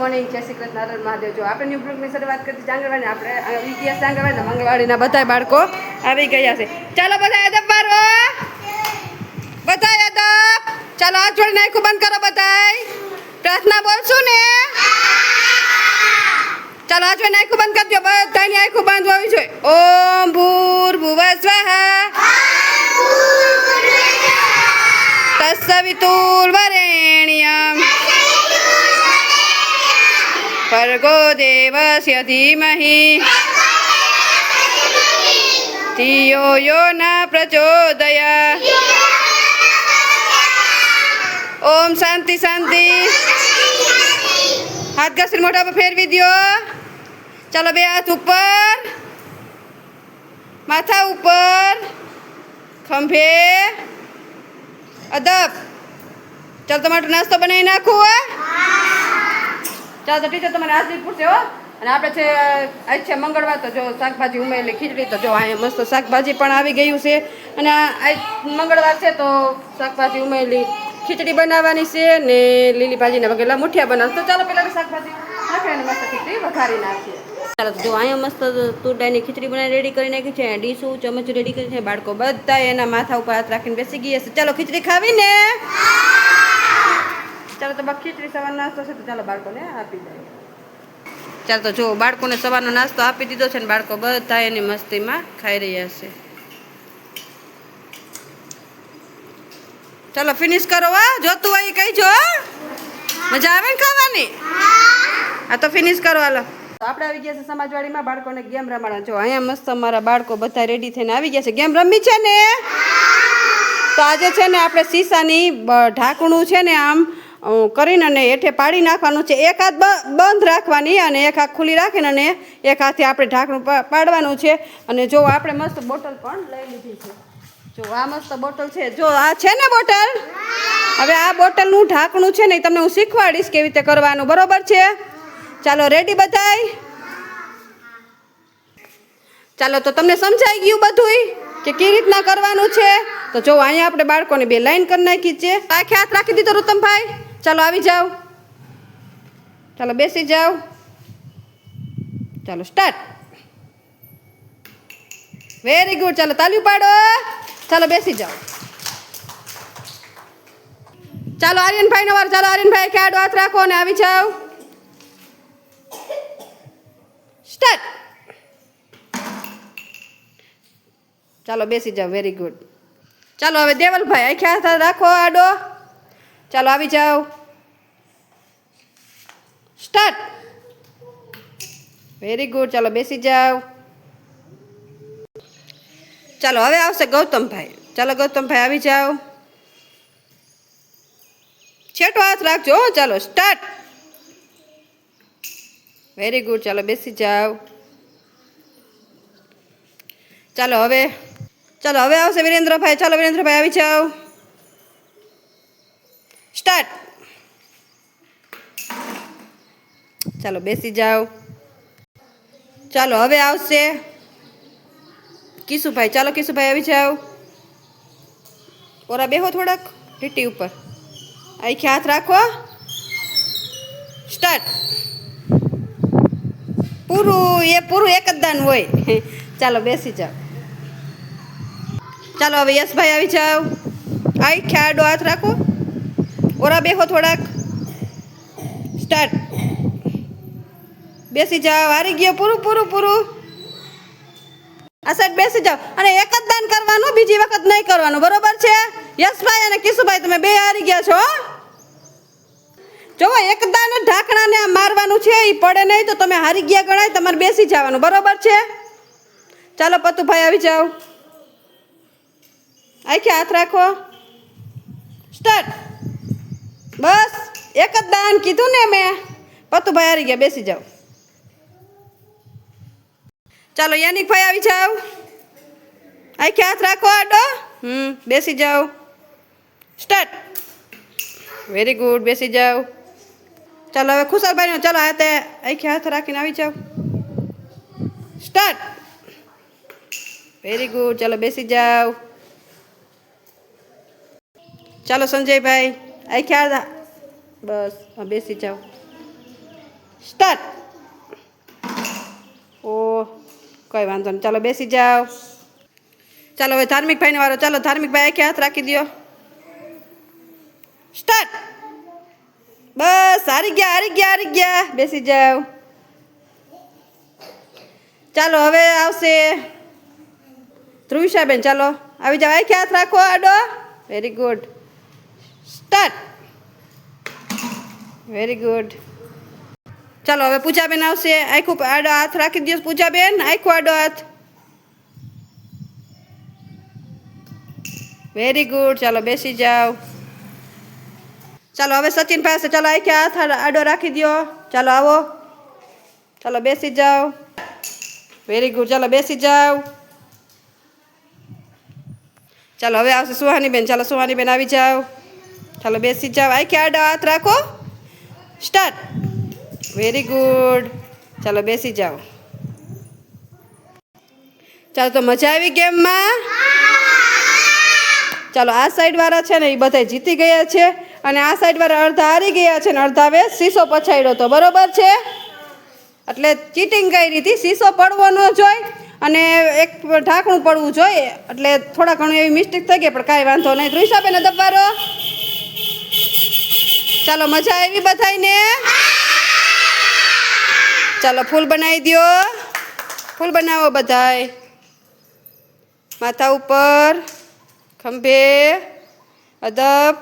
Morning જય શ્રી કૃષ્ણ નારાયણ મહાદેવ. જો આપણે ન્યૂ બ્લોગની શરૂઆત કરતી જાંગરવાની આપણે ઇતિહાસ જાંગરવાડી મંગળવાડીના બધા બાળકો આવી ગયા છે. ચાલો બધા અદબ મારો બધા અદબ ચાલો હાથ જોડી આખું બંધ કરો બધાય પ્રાર્થના બોલશું ને? ચાલો હાથ જોડી નાખું બંધ કરજો બધાની આખું બંધ હોવી જોઈએ. ઓમ ભૂર ભુવ સ્વાહા. તસ્સવિતુર્વરેણ્યમ ભર્ગો દેવસ્ય ધીમહિ ધિયો યો ન પ્રચોદયા ઓમ શાંતિ શાંતિ હાથ ઘસીને મોઢા પર ફેરવી દ્યો ચાલો બે હાથ ઉપર માથા ઉપર ખંભે અદબ ચાલો તમારો નાસ્તો બનાવી નાખું ચાલો તો ટીચર તમારે હાજરી પૂછશે હો. અને આપણે છે, આજ છે મંગળવાર, તો જો શાકભાજી ઉમેરેલી ખીચડી, તો જો અહીંયા મસ્ત શાકભાજી પણ આવી ગયું છે. અને આજ મંગળવાર છે, તો શાકભાજી ઉમેરેલી ખીચડી બનાવવાની છે, ને લીલી ભાજીના વગેરે મુઠિયા બનાવશે તો ચાલો પહેલાં શાકભાજી નાખીએ મસ્ત ખીચડી વઘારી નાખીએ. ચાલો જો અહીંયા મસ્ત તુરડાની ખીચડી બનાવી રેડી કરી નાખી છે ડીશું, ચમચ રેડી કરી છે, બાળકો બધા એના માથા ઉપર હાથ રાખીને બેસી ગયા છે. ચાલો ખીચડી ખાવી ને ચાલો તો બાકી ખીચડી સવારનો નાસ્તો છે તો ચાલો બાળકોને આપી દઈએ. ચાલો તો જો બાળકોને સવારનો નાસ્તો આપી દીધો છે ને બાળકો બધા એની મસ્તીમાં ખાઈ રહ્યા છે. ચાલો ફિનિશ કરો હા. જોતું હોય એ જો હો. મજા આવે ને ખાવાની? હા. તો ફિનિશ કરો હાલો. આપણે આવી ગયા છે સમાજવાડીમાં બાળકોને ગેમ રમાડવા. જો અહીંયા મસ્ત અમારા બાળકો બધા રેડી થઈને આવી ગયા છે. ગેમ રમી છે ને? તો આજે છે ને આપણે શીશાની બ- ઢાંકણું છે ને આમ કરીને અને હેઠે પાડી નાખવાનું છે. એક હાથ બંધ રાખવાની અને એક હાથ ખુલ્લી રાખીને અને એક હાથે આપણે ઢાંકણું પાડવાનું છે. અને જો આપણે મસ્ત બોટલ પણ લઈ લીધી છે. જો આ મસ્ત બોટલ છે. જો આ છે ને બોટલ? હવે આ બોટલનું ઢાંકણું છે ને તમને હું શીખવાડીશ કેવી રીતે કરવાનું. બરોબર છે? ચાલો રેડી બધાય? ચાલો, તો તમને સમજાઈ ગયું બધુંય કે કેવી રીતના કરવાનું છે? તો જો અહીંયા આપણે બાળકોને બે લાઈન કરી નાખી છે. આખે હાથ રાખી દીધો રૂતમભાઈ. ચાલો આવી જાઓ. ચાલો બેસી જાઓ. ચાલો સ્ટાર્ટ. વેરી ગુડ ચાલો તાલી પાડો ચાલો બેસી જાઓ. ચાલો આર્યનભાઈ નો વાર. ચાલો આર્યનભાઈ ખેડો હાથ રાખો અને આવી જાઓ. સ્ટાર્ટ ચાલો બેસી જાઓ. વેરી ગુડ ચાલો હવે દેવલભાઈ આખે હાથ રાખો આડો. ચાલો આવી જાઓ. સ્ટાર્ટ. વેરી ગુડ ચાલો બેસી જાઓ. ચાલો હવે આવશે ગૌતમભાઈ. ચાલો ગૌતમભાઈ, આવી જાઓ. છેટો હાથ રાખજો. હો. ચાલો સ્ટાર્ટ. વેરી ગુડ ચાલો બેસી જાઓ. ચાલો હવે ચાલો, હવે આવશે વિરેન્દ્રભાઈ. ચાલો, વિરેન્દ્રભાઈ, આવી જાઓ. સ્ટાર્ટ ચાલો, બેસી જાઓ. ચાલો, હવે આવશે. કિશુભાઈ, ચાલો, કિશુભાઈ, આવી જાઓ. ઓરા, બેહો થોડાક લીટી ઉપર. આખી હાથ રાખો. સ્ટાર્ટ પૂરું, એ પૂરું એક જ દાન હોય. ચાલો, બેસી જાઓ. ચાલો હવે યશભાઈ આવી જાઓ. આઈ ખ્યાડો હાથ રાખો. ઓરા બેહો થોડાક. સ્ટાર્ટ. બેસી જાઓ. હારી ગયો પૂરું પૂરું પૂરું. આ સાઈડ બેસી જાઓ. અને એક જ દાન કરવાનું, બીજી વખત નહીં કરવાનું. બરોબર છે? યશભાઈ અને કિશુભાઈ, તમે બે હારી ગયા છો? જોવો, એક દાન ઢાંકણાને આ મારવાનું છે એ પડે નહીં, તો તમે હારી ગયા ગણાય, તમારે બેસી જવાનું. બરોબર છે? ચાલો, પતુભાઈ આવી જાઓ. આખે હાથ રાખો સ્ટાર્ટ બસ એક જ દાન કીધું ને મેં પતુભાઈ હારી ગયા બેસી જાઓ ચાલો યાનિકભાઈ આવી જાઓ આખે હાથ રાખો આડો હમ બેસી જાઓ સ્ટાર્ટ વેરી ગુડ બેસી જાઓ ચાલો હવે ખુશાલભાઈનો ચાલો હાથે આખે હાથ રાખીને આવી જાઓ સ્ટાર્ટ વેરી ગુડ ચાલો બેસી જાઓ ચાલો સંજયભાઈ આખે હાથ બસ બેસી જાઓ. સ્ટાર્ટ. ઓ, કઈ વાંધો નહીં. ચાલો, બેસી જાઓ. ચાલો, હવે ધાર્મિક ભાઈને વારો. ચાલો ધાર્મિક ભાઈ આખે હાથ રાખી દો સ્ટાર્ટ. બસ, હારી ગયા હારી ગયા હારી ગયા. બેસી જાઓ. ચાલો, હવે આવશે ધ્રુવિશાબેન. ચાલો, આવી જાઓ. આખે હાથ રાખો, આડો. Very good start. Very good ચાલો, હવે પૂજાબેન આવશે. આખું આડો હાથ રાખી દો પૂજાબેન. આખું આડો હાથ. વેરી ગુડ ચાલો, બેસી જાઓ. ચાલો, હવે સચિન પાસે ચાલો, આખે હાથ આડો રાખી દો ચાલો, આવો. ચાલો, બેસી જાઓ. વેરી ગુડ ચાલો, બેસી જાઓ. ચાલો, હવે આવશે સુહાનીબેન. ચાલો, સુહાનીબેન આવી જાઓ. ચાલો બેસી જાઓ. આખે આડો હાથ રાખો? સ્ટાર્ટ વેરી ગુડ ચાલો બેસી જાઓ. ચાલો, તો મજા આવી ગેમમાં? ચાલો, આ સાઈડ વાળા છે ને એ બધા જીતી ગયા છે અને આ સાઈડ વાળા અડધા હારી ગયા છે ને અડધા હવે શીશો પછાડ્યો હતો બરોબર છે? એટલે ચીટિંગ કરી હતી. શીશો પડવો ન જોઈએ અને એક ઢાંકણું પડવું જોઈએ. એટલે થોડા ઘણું એવી મિસ્ટેક થઈ ગઈ, પણ કાંઈ વાંધો નહીં. ધ્રુઈસાબેન દબારો. ચાલો મજા આવી બધાને ચાલો ફૂલ બનાવી દો ફૂલ બનાવો બધાય. માથા ઉપર, ખંભે, અદબ.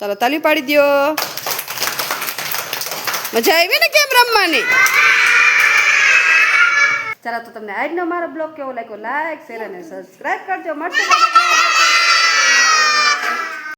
ચાલો તાલી પાડી દો મજા આવી ને કેમ રમવાની? ચાલો તો તમને આજનો મારો બ્લોગ કેવો લાગ્યો? લાઈક, શેર અને સબસ્ક્રાઈબ કરજો. મળશે.